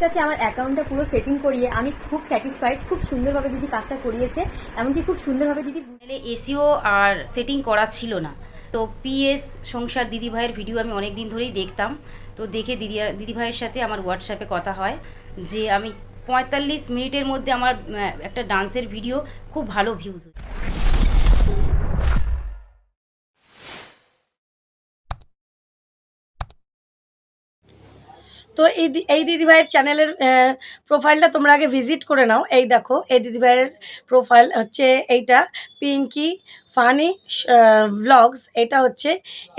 দিদির কাছে আমার অ্যাকাউন্টটা পুরো সেটিং করিয়ে আমি খুব স্যাটিসফাইড খুব সুন্দরভাবে দিদি কাজটা করিয়েছে। এমনকি খুব সুন্দরভাবে দিদি এসিও আর সেটিং করা ছিল না। তো পিএস সংসার দিদিভাইয়ের ভিডিও আমি অনেক দিন ধরেই দেখতাম। তো দেখে দিদি দিদিভাইয়ের সাথে আমার হোয়াটসঅ্যাপে কথা হয় যে, আমি পঁয়তাল্লিশ মিনিটের মধ্যে আমার একটা ডান্সের ভিডিও খুব ভালো ভিউজ তো এই এই দিদিভাইয়ের চ্যানেলের প্রোফাইলটা তোমরা আগে ভিজিট করে নাও। এই দেখো, এই দিদিভাইয়ের প্রোফাইল হচ্ছে এইটা পিঙ্কি ফানি ব্লগস এটা হচ্ছে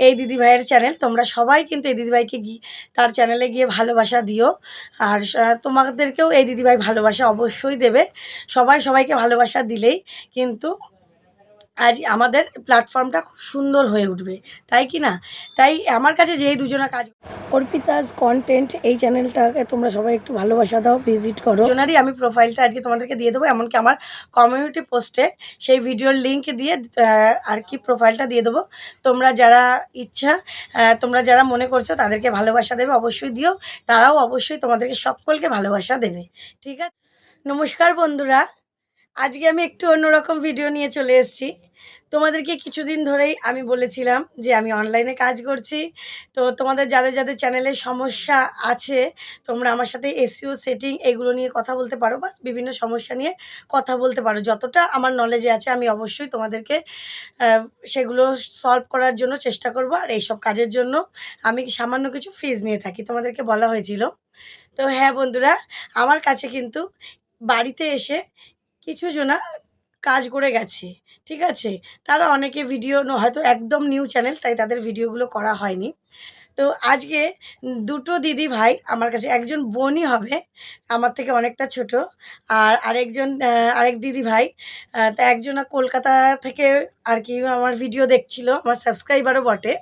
এই দিদিভাইয়ের চ্যানেল তোমরা সবাই কিন্তু এই দিদিভাইকে গিয়ে তার চ্যানেলে গিয়ে ভালোবাসা দিও। আর তোমাদেরকেও এই দিদিভাই ভালোবাসা অবশ্যই দেবে। সবাই সবাইকে ভালোবাসা দিলেই কিন্তু আজ আমাদের প্ল্যাটফর্মটা খুব সুন্দর হয়ে উঠবে। তাই কি না? তাই আমার কাছে যেই দুজনা কাজ অর্পিতাস কন্টেন্ট এই চ্যানেলটাকে তোমরা সবাই একটু ভালোবাসা দাও ভিজিট করো। জনারই আমি প্রোফাইলটা আজকে তোমাদেরকে দিয়ে দেবো, এমনকি আমার কমিউনিটি পোস্টে সেই ভিডিওর লিঙ্ক দিয়ে আর কি প্রোফাইলটা দিয়ে দেবো। তোমরা যারা ইচ্ছা তোমরা যারা মনে করছ তাদেরকে ভালোবাসা দেবে, অবশ্যই দিও। তারাও অবশ্যই তোমাদেরকে সকলকে ভালোবাসা দেবে, ঠিক আছে? নমস্কার বন্ধুরা, আজকে আমি একটু অন্যরকম ভিডিও নিয়ে চলে এসেছি। তোমাদেরকে কিছুদিন ধরেই আমি বলেছিলাম যে আমি অনলাইনে কাজ করছি। তো তোমাদের যাদের যাদের চ্যানেলে সমস্যা আছে, তোমরা আমার সাথে এসিও সেটিং এগুলো নিয়ে কথা বলতে পারো বা বিভিন্ন সমস্যা নিয়ে কথা বলতে পারো। যতটা আমার নলেজে আছে, আমি অবশ্যই তোমাদেরকে সেগুলো সলভ করার জন্য চেষ্টা করব। আর এইসব কাজের জন্য আমি সামান্য কিছু ফিজ নিয়ে থাকি। তোমাদেরকে বলা হয়েছিল। তো হ্যাঁ বন্ধুরা, আমার কাছে কিন্তু বাড়িতে এসে কিছু জনা কাজ করে গেছে, ঠিক আছে? তারা অনেকে ভিডিও হয়তো একদম নিউ চ্যানেল তাই তাদের ভিডিওগুলো করা হয়নি। তো আজকে দুটো দিদি ভাই আমার কাছে, একজন বোনই হবে, আমার থেকে অনেকটা ছোট, আর আরেকজন আরেক দিদি ভাই তা একজন কলকাতা থেকে আর কি আমার ভিডিও দেখছিল, আমার সাবস্ক্রাইবারও বটে,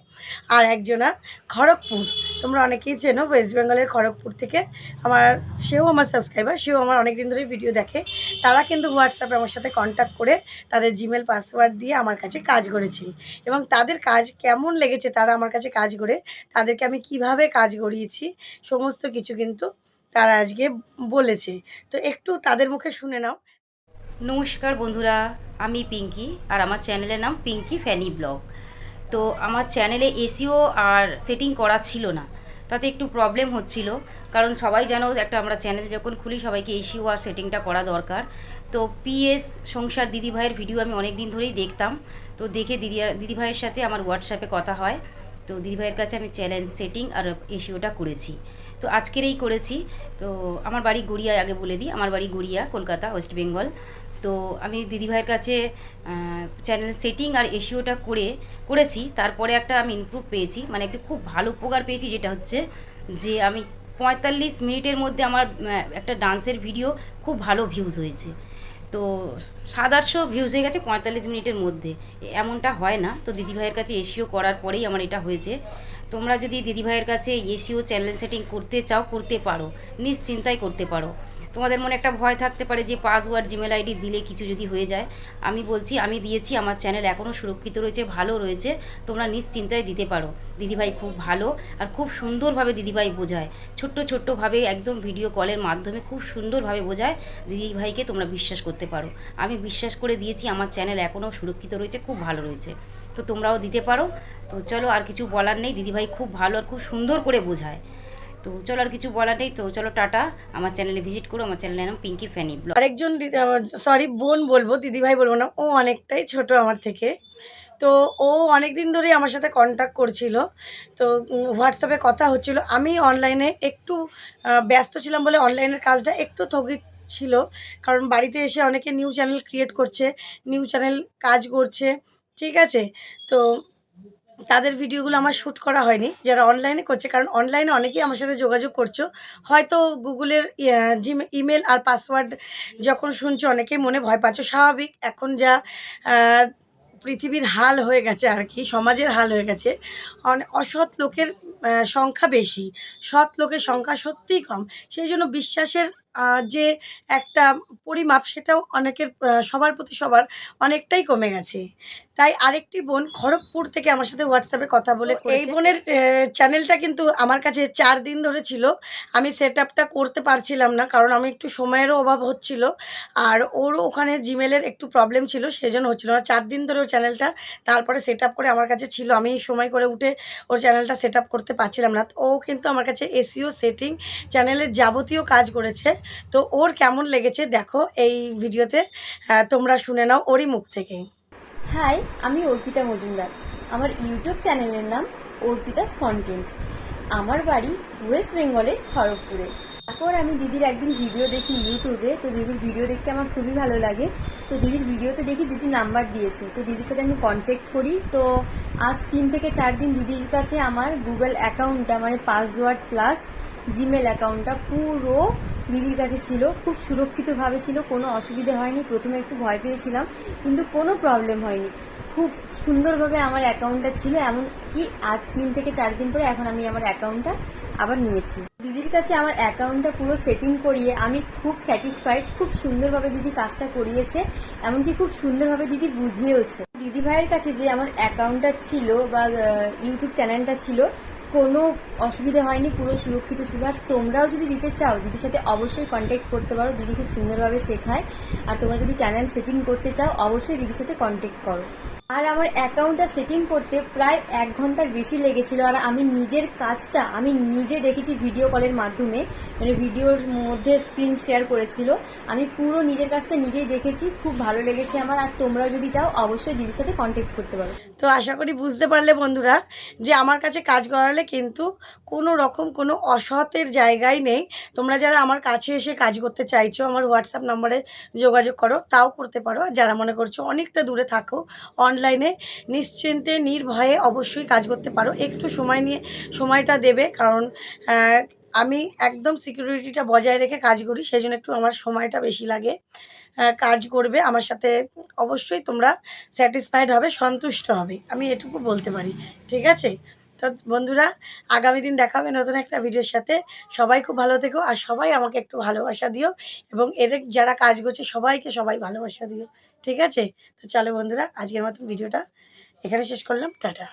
আর একজনা খড়গপুর, তোমরা অনেকেই চেনো ওয়েস্ট বেঙ্গলের খড়গপুর থেকে, আমার, সেও আমার সাবস্ক্রাইবার সেও আমার অনেক দিন ধরেই ভিডিও দেখে, তারা কিন্তু হোয়াটসঅ্যাপে আমার সাথে কন্ট্যাক্ট করে তাদের জিমেল পাসওয়ার্ড দিয়ে আমার কাছে কাজ করেছে, এবং তাদের কাজ কেমন লেগেছে তারা আমার কাছে কাজ করে তাদেরকে আমি কীভাবে কাজ করিয়েছি, সমস্ত কিছু কিন্তু তারা আজকে বলেছে। তো একটু তাদের মুখে শুনে নাও। নমস্কার বন্ধুরা, আমি পিঙ্কি আর আমার চ্যানেলের নাম পিঙ্কি ফ্যানি ব্লগ। তো আমার চ্যানেলে এসিও আর সেটিং করা ছিল না, তাতে একটু প্রবলেম হচ্ছিল, কারণ সবাই জানো একটা আমরা চ্যানেল যখন খুলি সবাইকে এসিও আর সেটিংটা করা দরকার। তো পিএস সংসার দিদিভাইয়ের ভিডিও আমি অনেক দিন ধরেই দেখতাম, তো দেখে দিদি দিদিভাইয়ের সাথে আমার হোয়াটসঅ্যাপে কথা হয়। তো দিদিভাইয়ের কাছে আমি চ্যালেঞ্জ সেটিং আর এসিওটা করেছি। তো আজকেরই করেছি। তো আমার বাড়ি গড়িয়া আগে বলে দিই, আমার বাড়ি গড়িয়া, কলকাতা ওয়েস্ট বেঙ্গল তো আমি দিদিভাইয়ের কাছে চ্যানেল সেটিং আর এসিওটা করে, করেছি। তারপরে একটা আমি ইমপ্রুভ পেয়েছি। মানে একটা খুব ভালো উপকার পেয়েছি, যেটা হচ্ছে যে আমি পঁয়তাল্লিশ মিনিটের মধ্যে আমার একটা ডান্সের ভিডিও খুব ভালো ভিউজ হয়েছে। তো সাত আটশো ভিউজ হয়ে গেছে পঁয়তাল্লিশ মিনিটের মধ্যে। এমনটা হয় না। তো দিদিভাইয়ের কাছে এসিও করার পরেই আমার এটা হয়েছে। তোমরা যদি দিদিভাইয়ের কাছে এসিও চ্যানেল সেটিং করতে চাও, করতে পারো। নিশ্চিন্তায় করতে পারো। তোমাদের মনে একটা ভয় থাকতে পারে যে পাসওয়ার্ড জিমেল আইডি দিলে কিছু যদি হয়ে যায়। আমি বলছি, আমি দিয়েছি, আমার চ্যানেল এখনও সুরক্ষিত রয়েছে, ভালো রয়েছে, তোমরা নিশ্চিন্তায় দিতে পারো। দিদিভাই খুব ভালো আর খুব সুন্দরভাবে দিদিভাই বোঝায়। ছোট্ট ছোট্টভাবে একদম ভিডিও কলের মাধ্যমে খুব সুন্দরভাবে বোঝায়, দিদিভাইকে তোমরা বিশ্বাস করতে পারো। আমি বিশ্বাস করে দিয়েছি, আমার চ্যানেল এখনও সুরক্ষিত রয়েছে, খুব ভালো রয়েছে। তো তোমরাও দিতে পারো। তো চলো আর কিছু বলার নেই, দিদিভাই খুব ভালো আর খুব সুন্দর করে বোঝায়। তো চলো আর কিছু বলার নেই, তো চলো টাটা। আমার চ্যানেলে ভিজিট করো, আমার চ্যানেলের নাম পিঙ্কি ফ্যানি ব্লগ। আরেকজন দিদি সরি, বোন বলব, দিদিভাই বলব না, ও অনেকটাই ছোট আমার থেকে। তো ও অনেক দিন ধরেই আমার সাথে কন্ট্যাক্ট করছিল। তো হোয়াটসঅ্যাপে কথা হচ্ছিল। আমি অনলাইনে একটু ব্যস্ত ছিলাম বলে অনলাইনের কাজটা একটু স্থগিত ছিল। কারণ বাড়িতে এসে অনেকে নিউ চ্যানেল ক্রিয়েট করছে নিউ চ্যানেল কাজ করছে, ঠিক আছে? তো তাদের ভিডিওগুলো আমার শ্যুট করা হয়নি, যারা অনলাইনে করছে, কারণ অনলাইনে অনেকেই আমার সাথে যোগাযোগ করছ। হয়তো গুগলের ইমেল আর পাসওয়ার্ড যখন শুনছো, অনেকেই মনে ভয় পাচ্ছ। স্বাভাবিক, এখন যা পৃথিবীর হাল হয়ে গেছে আর কি, সমাজের হাল হয়ে গেছে অসৎ লোকের সংখ্যা বেশি। সৎ লোকের সংখ্যা সত্যিই কম। সেই জন্য বিশ্বাসের যে একটা পরিমাপ সেটাও অনেকের সবার প্রতি সবার অনেকটাই কমে গেছে। তাই আরেকটি বোন খড়গপুর থেকে আমার সাথে হোয়াটসঅ্যাপে কথা বলে এই বোনের চ্যানেলটা কিন্তু আমার কাছে চার দিন ধরে ছিল। আমি সেট আপটা করতে পারছিলাম না কারণ আমি একটু সময়েরও অভাব হচ্ছিল। আর ওরও ওখানে জিমেলের একটু প্রবলেম ছিল সেজন্য হচ্ছিল না। চার দিন ধরে ওর চ্যানেলটা তারপরে সেট আপ করে আমার কাছে ছিল। আমি সময় করে উঠে ওর চ্যানেলটা সেট আপ করতে পারছিলাম না। ও কিন্তু আমার কাছে এসিও সেটিং চ্যানেলের যাবতীয় কাজ করেছে। তো ওর কেমন লেগেছে দেখো এই ভিডিওতে তোমরা শুনে নাও ওরই মুখ থেকে। হাই, আমি অর্পিতা মজুমদার। আমার ইউটিউব চ্যানেলের নাম অর্পিতাস কন্টেন্ট আমার বাড়ি ওয়েস্ট বেঙ্গলের খড়গপুরে। তারপর আমি দিদির একদিন ভিডিও দেখি ইউটিউবে, তো দিদির ভিডিও দেখতে আমার খুবই ভালো লাগে। তো দিদির ভিডিওতে দেখি দিদি নাম্বার দিয়েছে। তো দিদির সাথে আমি কন্ট্যাক্ট করি। তো আজ তিন থেকে চার দিন দিদির কাছে আমার গুগল অ্যাকাউন্টটা মানে পাসওয়ার্ড প্লাস জিমেল অ্যাকাউন্টটা পুরো দিদির কাছে ছিল, খুব সুরক্ষিতভাবে ছিল, কোনো অসুবিধে হয়নি, প্রথমে একটু ভয় পেয়েছিলাম, কিন্তু কোনো প্রবলেম হয়নি। খুব সুন্দরভাবে আমার অ্যাকাউন্টটা ছিল এমন কি আজ তিন থেকে চার দিন পরে এখন আমি আমার অ্যাকাউন্টটা আবার নিয়েছি। দিদির কাছে আমার অ্যাকাউন্টটা পুরো সেটিং করিয়ে আমি খুব স্যাটিসফাইড খুব সুন্দরভাবে দিদি কাজটা করিয়েছে, এমনকি খুব সুন্দরভাবে দিদি বুঝিয়েওছে। দিদি ভাইয়ের কাছে যে আমার অ্যাকাউন্টটা ছিল বা ইউটিউব চ্যানেলটা ছিল কোনো অসুবিধা হয়নি, পুরো সুরক্ষিত ছিল। আর তোমরাও যদি দিতে চাও, দিদির সাথে অবশ্যই কন্ট্যাক্ট করতে পারো। দিদি খুব সুন্দরভাবে শেখায়। আর তোমরা যদি চ্যানেল সেটিং করতে চাও, অবশ্যই দিদির সাথে কন্ট্যাক্ট করো। আর আমার অ্যাকাউন্টটা সেটিং করতে প্রায় এক ঘণ্টার বেশি লেগেছিল। আর আমি নিজের কাজটা, আমি নিজে দেখেছি ভিডিও কলের মাধ্যমে। মানে ভিডিওর মধ্যে স্ক্রিন শেয়ার করেছিল। আমি পুরো নিজের কাজটা নিজেই দেখেছি, খুব ভালো লেগেছে আমার। আর তোমরাও যদি চাও, অবশ্যই দিদির সাথে কন্ট্যাক্ট করতে পারো। তো আশা করি বুঝতে পারলে বন্ধুরা যে আমার কাছে কাজ করালে কিন্তু কোনো রকম কোনো অসতের জায়গায় নেই। তোমরা যারা আমার কাছে এসে কাজ করতে চাইছো, আমার হোয়াটসঅ্যাপ নম্বরে যোগাযোগ করো, তাও করতে পারো। যারা মনে করছ অনেকটা দূরে থাকো অনলাইনে নিশ্চিন্তে, নির্ভয়ে অবশ্যই কাজ করতে পারো। একটু সময় নিয়ে সময়টা দেবে, কারণ আমি একদম সিকিউরিটিটা বজায় রেখে কাজ করি সেই জন্য একটু আমার সময়টা বেশি লাগে। কাজ করবে, আমার সাথে অবশ্যই তোমরা স্যাটিসফাইড হবে, সন্তুষ্ট হবে, আমি এটুকু বলতে পারি, ঠিক আছে? তো বন্ধুরা, আগামী দিন দেখাবে নতুন একটা ভিডিওর সাথে। সবাই খুব ভালো থেকো, আর সবাই আমাকে একটু ভালোবাসা দিও, এবং এর যারা কাজ করছে, সবাইকে সবাই ভালোবাসা দিও, ঠিক আছে? তো চলো বন্ধুরা, আজকের মতন ভিডিওটা এখানে শেষ করলাম, টাটা।